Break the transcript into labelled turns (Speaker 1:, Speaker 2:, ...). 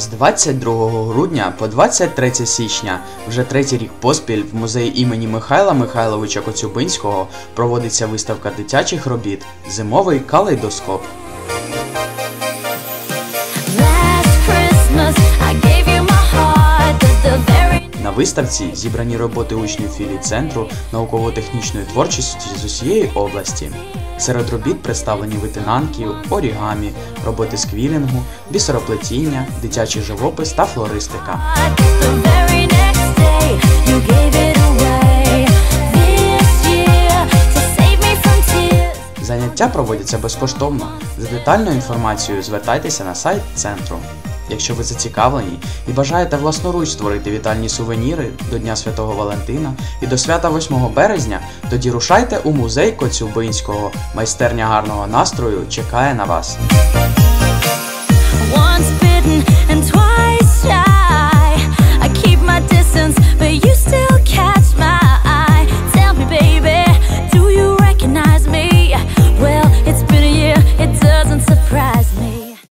Speaker 1: З 22 грудня по 23 січня, вже третій рік поспіль, в музеї імені Михайла Михайловича Коцюбинського проводиться виставка дитячих робіт Зимовий калейдоскоп. На виставці зібрані роботи учнів філій центру науково-технічної творчості з усієї області. Серед робіт представлені витинанки, орігамі, роботи з квілінгу, бісероплетіння, дитячий живопис та флористика. Заняття проводяться безкоштовно. За детальною інформацією звертайтеся на сайт центру. Якщо ви зацікавлені і бажаєте власноруч створити вітальні сувеніри до Дня Святого Валентина і до свята 8 березня, тоді рушайте у музей Коцюбинського. Майстерня гарного настрою чекає на вас.